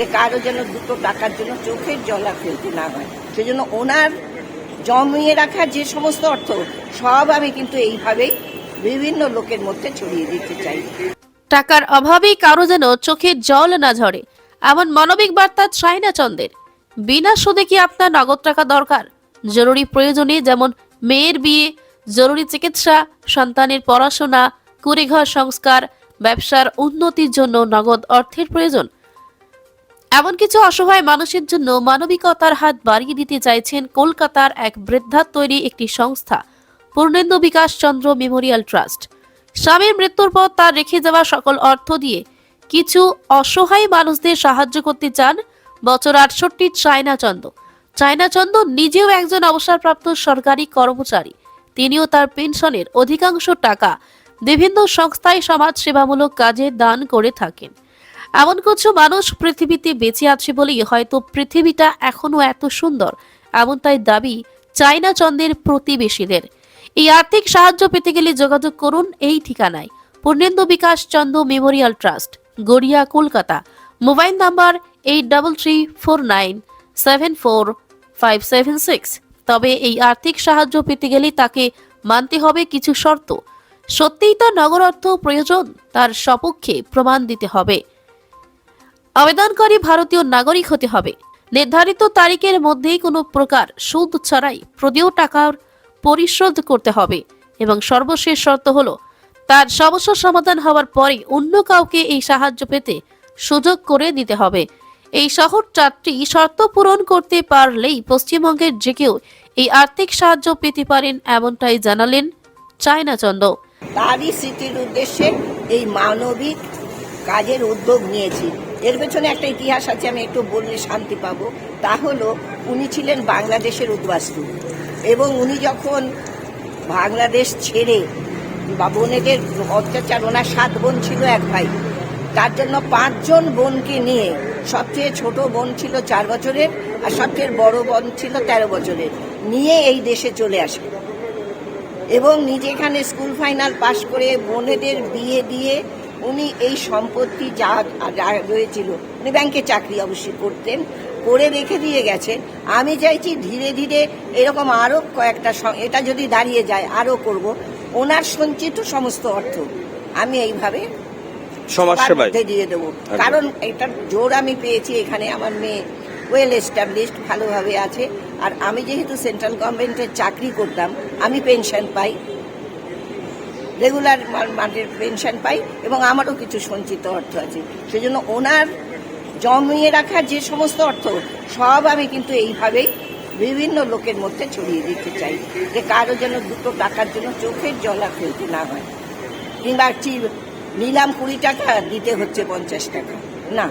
যে কারও যেন দুটো টাকার জন্য চোখের জল ফেলতে না হয়। সেজন্য ওনার জমিয়ে রাখা যে সমস্ত অর্থ, সব আমি কিন্তু এইভাবেই বিভিন্ন লোকের মধ্যে ছড়িয়ে দিতে চাই। টাকার অভাবেই কারও যেন চোখে জল না ঝরে, এমন মানবিক বার্তা চায়না চন্দের। বিনা সুদে কি আপনার নগদ টাকা দরকার? জরুরি প্রয়োজনে যেমন মেয়ের বিয়ে, জরুরি চিকিৎসা, সন্তানের পড়াশোনা, কুড়িঘর সংস্কার, ব্যবসার উন্নতির জন্য নগদ অর্থের প্রয়োজন। এমন কিছু অসহায় মানুষের জন্য মানবিকতার হাত বাড়িয়ে দিতে চাইছেন কলকাতার এক বৃদ্ধার তৈরি একটি সংস্থা, পূর্ণেন্দু বিকাশ চন্দ্র মেমোরিয়াল ট্রাস্ট। স্বামীর মৃত্যুর পর তার রেখে যাওয়া সকল অর্থ দিয়ে কিছু অসহায় মানুষদের সাহায্য করতে চান বছর আটষট্টি চায়না চন্দ চায়না চন্দ নিজেও একজন অবসরপ্রাপ্ত সরকারি কর্মচারী। তিনিও তার পেনশনের অধিকাংশ টাকা বিভিন্ন সংস্থায় সমাজ সেবামূলক কাজে দান করে থাকেন। এমন কিছু মানুষ পৃথিবীতে বেঁচে আছে বলেই হয়তো পৃথিবীটা এখনও এত সুন্দর। এমনটাই দাবি চায়না চন্দ্রের প্রতিবেশীদের। এই আর্থিক সাহায্য পেতে গেলে যোগাযোগ করুন এই ঠিকানায়। Purnendu Bikash Chanda memorial trust, Garia, Kolkata. Mobile number eight double three four nine seven four five seven six. তবে এই আর্থিক সাহায্য পেতে গেলে তাকে মানতে হবে কিছু শর্ত। সত্যিই তার নগর অর্থ প্রয়োজন, তার সপক্ষে প্রমাণ দিতে হবে। আবেদনকারী ভারতীয় নাগরিক হতে হবে। নির্ধারিত তারিখের মধ্যেই কোনো প্রকার সুদ ছাড়াই প্রদেয় টাকার পরিশোধ করতে হবে এবং সর্বশেষ শর্ত হলো, তার সমস্যার সমাধান হওয়ার পরে অন্য কাউকে এই সাহায্য পেতে সুযোগ করে দিতে হবে। এই শহর চারটি শর্ত পূরণ করতে পারলেই পশ্চিমবঙ্গের যে কেউ এই আর্থিক সাহায্য পেতে পারেন এমনটাই জানালেন চায়না চন্দ। তারই স্মৃতির উদ্দেশ্যে এই মানবিক কাজের উদ্যোগ নিয়েছি। এর পেছনে একটা ইতিহাস আছে, আমি একটু বললে শান্তি পাবো। তা হলো, উনি ছিলেন বাংলাদেশের উদ্বাস্তু এবং উনি যখন বাংলাদেশ ছেড়ে বা বোনেদের অত্যাচার, ওনার সাত বোন ছিল এক ভাই, তার জন্য পাঁচজন বোনকে নিয়ে সবচেয়ে ছোট বোন ছিল চার বছরের আর সবচেয়ে বড় বোন ছিল তেরো বছরের, নিয়ে এই দেশে চলে আসে। এবং নিজে এখানে স্কুল ফাইনাল পাশ করে বোনেদের বিয়ে দিয়ে উনি এই সম্পত্তি যা রয়েছিল উনি ব্যাংকে চাকরি অবশ্যই করতেন করে রেখে দিয়ে গেছেন। আমি চাইছি ধীরে ধীরে এরকম আরও কয়েকটা এটা যদি দাঁড়িয়ে যায় আরও করব। ওনার সঞ্চিত সমস্ত অর্থ আমি এইভাবে সমাজ মধ্যে দিয়ে দেবো। কারণ এটার জোর আমি পেয়েছি এখানে। আমার মেয়ে ওয়েল এস্টাবলিশড ভালোভাবে আছে। আর আমি যেহেতু সেন্ট্রাল গভর্নমেন্টের চাকরি করতাম আমি পেনশন পাই। রেগুলার মাটির পেনশন পাই এবং আমারও কিছু সঞ্চিত অর্থ আছে। সেজন্য ওনার জমিয়ে রাখা যে সমস্ত অর্থ, সব আমি কিন্তু এইভাবেই বিভিন্ন লোকের মধ্যে ছড়িয়ে দিতে চাই, যে কারও যেন দুটো টাকার জন্য চোখের জল ফেলতে না হয়। কিংবা চি- নিলাম কুড়ি টাকা দিতে হচ্ছে পঞ্চাশ টাকা। না,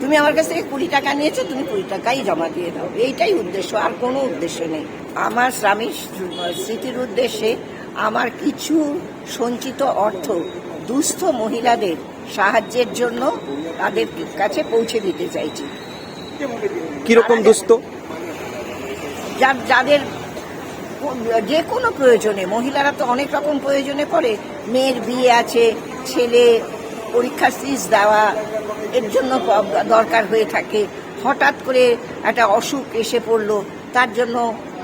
তুমি আমার কাছ থেকে কুড়ি টাকা নিয়েছো, তুমি কুড়ি টাকাই জমা দিয়ে দাও। এইটাই উদ্দেশ্য, আর কোনো উদ্দেশ্য নেই। আমার স্বামীর স্মৃতির উদ্দেশ্যে আমার কিছু সঞ্চিত অর্থ দুস্থ মহিলাদের সাহায্যের জন্য তাদের কাছে পৌঁছে দিতে চাইছি। কীরকম দুস্থ? যার যাদের যে কোনো প্রয়োজনে মহিলারা তো অনেক রকম প্রয়োজনে পড়ে মেয়ের বিয়ে আছে ছেলে পরীক্ষা ফিস দেওয়া এর জন্য দরকার হয়ে থাকে। হঠাৎ করে একটা অসুখ এসে পড়ল তার জন্য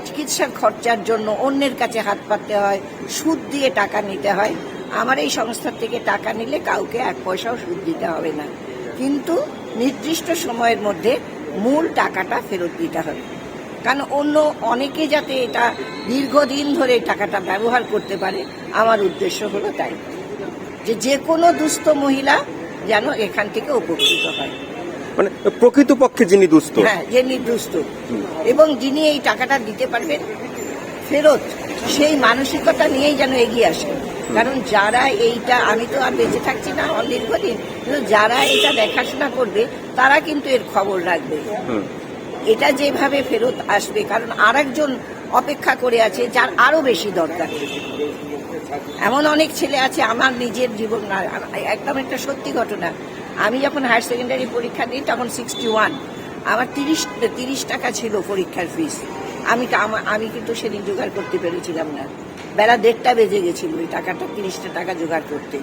চিকিৎসার খরচার জন্য অন্যের কাছে হাত পাততে হয়, সুদ দিয়ে টাকা নিতে হয়। আমার এই সংস্থার থেকে টাকা নিলে কাউকে এক পয়সাও সুদ দিতে হবে না। কিন্তু নির্দিষ্ট সময়ের মধ্যে মূল টাকাটা ফেরত দিতে হবে। কারণ অন্য অনেকে যাতে এটা দীর্ঘদিন ধরে টাকাটা ব্যবহার করতে পারে, আমার উদ্দেশ্য হলো তাই। যে যে কোনো দুস্থ মহিলা যেন এখান থেকে উপকৃত হয়। মানে প্রকৃতপক্ষে যিনি দুস্থ। হ্যাঁ যে নির্দুষ্ট এবং যিনি এই টাকাটা দিতে পারবেন ফেরত সেই মানসিকতা নিয়েই যেন এগিয়ে আসে কারণ যারা এইটা আমি তো আর বেঁচে থাকছি না দীর্ঘদিন কিন্তু যারা এটা দেখাশোনা করবে তারা কিন্তু এর খবর রাখবে। এটা যেভাবে ফেরত আসবে কারণ আরেকজন অপেক্ষা করে আছে যার আরও বেশি দরকার। এমন অনেক ছেলে আছে, আমার নিজের জীবন একদম একটা সত্যি ঘটনা। আমি যখন হায়ার সেকেন্ডারি পরীক্ষা দিই, তখন সিক্সটি ওয়ান আমার তিরিশ তিরিশ টাকা ছিল পরীক্ষার ফিস আমি আমি কিন্তু সেদিন জোগাড় করতে পেরেছিলাম না। বেলা দেড়টা বেজে গেছিল ওই টাকাটা, তিরিশটা টাকা জোগাড় করতে।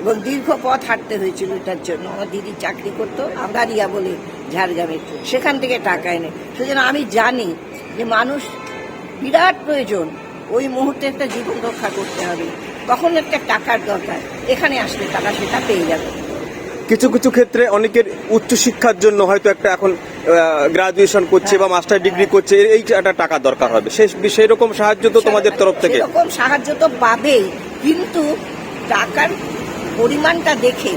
এবং দীর্ঘ পথ হাঁটতে হয়েছিল এটার জন্য। আমার দিদি চাকরি করতো আন্দারিয়া বলে ঝাড়গ্রামে সেখান থেকে টাকা এনে। সেজন্য আমি জানি যে মানুষ বিরাট প্রয়োজন। ওই মুহূর্তে একটা জীবন রক্ষা করতে হবে। তখন একটা টাকার দরকার। এখানে আসলে টাকা সেটা পেয়ে যাবে। কিছু কিছু ক্ষেত্রে অনেকের উচ্চ শিক্ষার জন্য হয়তো একটা এখন গ্রাজুয়েশন করছে বা মাস্টার ডিগ্রি করছে এই- একটা টাকা দরকার হবে। সেই সেই রকম সাহায্য তো তোমাদের তরফ থেকে? সেরকম সাহায্য তো পাবেই কিন্তু টাকার পরিমাণটা দেখে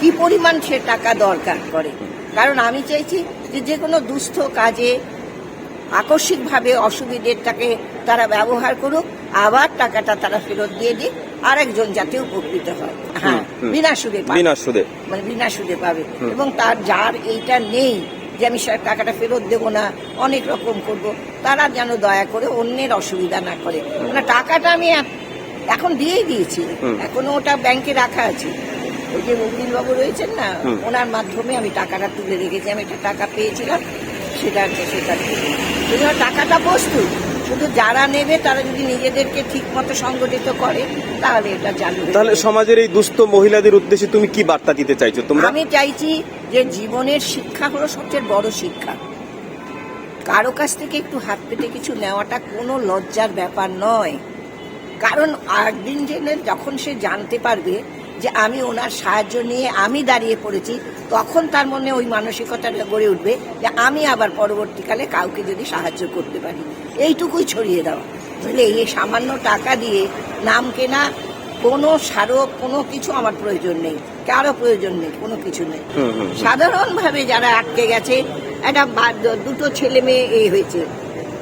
কি পরিমাণ সে টাকা দরকার করে। কারণ আমি চাইছি যে যে কোনো দুস্থ কাজে আকস্মিকভাবে অসুবিধেটাকে তারা ব্যবহার করুক আবার টাকাটা তারা ফেরত দিয়ে দিক আরেকজন যাতে উপকৃত হয়। হ্যাঁ বিনা সুদে পাবে। বিনা সুদে। মানে বিনা সুদে পাবে। এবং তার যার এইটা নেই যে আমি টাকাটা ফেরত দেবো না অনেক রকম করব তারা যেন দয়া করে অন্যের অসুবিধা না করে। মানে টাকাটা আমি এখন দিয়েই দিয়েছি। এখনও ওটা ব্যাংকে রাখা আছে। ওই যে উকিল বাবু রয়েছেন না ওনার মাধ্যমে আমি টাকাটা তুলে রেখেছি। আমি একটা টাকা পেয়েছিলাম সেটা সেটা শুধু টাকাটা বস্তু। শুধু যারা নেবে তারা যদি নিজেদেরকে ঠিক মতো সংগঠিত করে তাহলে এটা চালু তাহলে সমাজের এই দুস্থ মহিলাদের উদ্দেশ্যে তুমি কি বার্তা দিতে চাইছো তোমরা? আমি চাইছি যে জীবনের শিক্ষা হলো সবচেয়ে বড় শিক্ষা। কারও কাছ থেকে একটু হাত পেতে কিছু নেওয়াটা কোনো লজ্জার ব্যাপার নয়। কারণ একদিন জেনে যখন সে জানতে পারবে যে আমি ওনার সাহায্য নিয়ে আমি দাঁড়িয়ে পড়েছি তখন তার মনে ওই মানসিকতাটা গড়ে উঠবে যে আমি আবার পরবর্তীকালে কাউকে যদি সাহায্য করতে পারি। এইটুকুই ছড়িয়ে দেওয়া। বুঝলে এই সামান্য টাকা দিয়ে নাম কেনা কোনো স্মারক কোনো কিছু আমার প্রয়োজন নেই। কারও প্রয়োজন নেই কোনো কিছু নেই। সাধারণভাবে যারা আটকে গেছে একটা দুটো ছেলে মেয়ে এই হয়েছে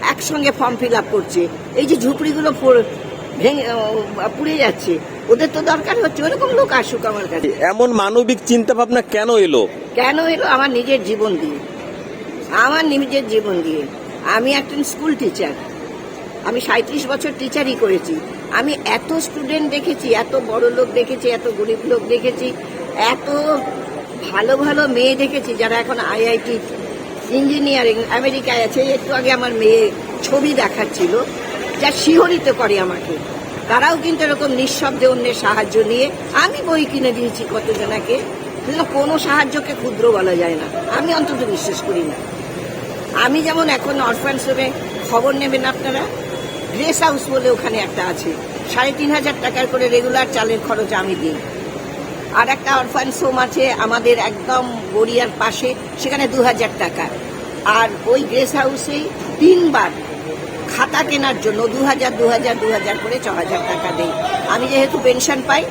একসঙ্গে ফর্ম ফিল আপ করছে। এই যে ঝুপড়িগুলো পড়ে- ভেঙে পুড়ে যাচ্ছে। ওদের তো দরকার হচ্ছে ওরকম লোক আসুক আমার কাছে। এমন মানবিক চিন্তা ভাবনা কেন এলো? কেন এলো? আমার নিজের জীবন দিয়ে। আমার নিজের জীবন দিয়ে। আমি একজন স্কুল টিচার। আমি সাঁত্রিশ বছর টিচারই করেছি। আমি এত স্টুডেন্ট দেখেছি এত বড় লোক দেখেছি এত গরিব লোক দেখেছি এত ভালো ভালো মেয়ে দেখেছি যারা এখন আইআইটি ইঞ্জিনিয়ারিং আমেরিকায় আছে। একটু আগে আমার মেয়ে ছবি দেখাচ্ছিল। যা শিহরিত করে আমাকে। তারাও কিন্তু এরকম নিঃশব্দে অন্যের সাহায্য নিয়ে আমি বই কিনে দিয়েছি কতজনাকে। কোনো সাহায্যকে ক্ষুদ্র বলা যায় না। আমি অন্তত বিশ্বাস করি না। আমি যেমন এখন অরফান্স হোমে খবর নেবেন আপনারা, গ্রেস হাউস বলে ওখানে একটা আছে। সাড়ে তিন হাজার টাকার করে রেগুলার চালের খরচ আমি দিই। আর একটা অরফান্স হোম আছে আমাদের একদম গড়িয়ার পাশে, সেখানে দু হাজার টাকা। আর ওই গ্রেস হাউসেই তিনবার খাতা কেনার জন্য দু হাজার দু হাজার দু হাজার করে ছ হাজার টাকা দেই। আমি যেহেতু পেনশন পাই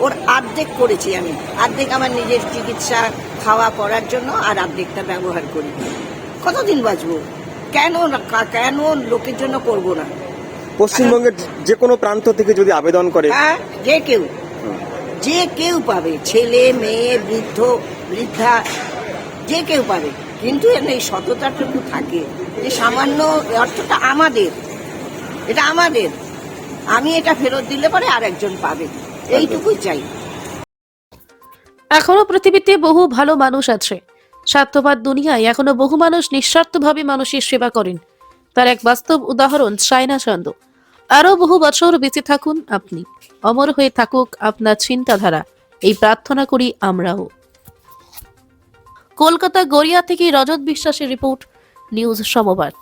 ওর অর্ধেক করেছি আমি। অর্ধেক আমার নিজের চিকিৎসা খাওয়া পড়ার জন্য আর অর্ধেকটা ব্যবহার করি। কতদিন বাঁচবো? কেন না- কেন লোকের জন্য করব না? পশ্চিমবঙ্গের যে কোনো প্রান্ত থেকে যদি আবেদন করে হ্যাঁ যে কেউ। যে কেউ পাবে। ছেলে মেয়ে বৃদ্ধ বৃদ্ধা যে কেউ পাবে। কিন্তু এই সততাটুকু থাকে যে সামান্য অর্থটা আমাদের। এটা আমাদের। আমি এটা ফেরত দিলে পরে আর একজন পাবে। এইটুকুই চাই। এখনও পৃথিবীতে বহু ভালো মানুষ আছে। স্বার্থবাদ দুনিয়ায় এখনও বহু মানুষ নিঃস্বার্থভাবে মানুষের সেবা করেন। তার এক বাস্তব উদাহরণ সাইনা চন্দ। আরও বহু বছর বেঁচে থাকুন আপনি। অমর হয়ে থাকুক আপনার চিন্তাধারা। এই প্রার্থনা করি আমরাও। কলকাতা গড়িয়া থেকে রজত বিশ্বাসের রিপোর্ট নিউজ সমবার্তা।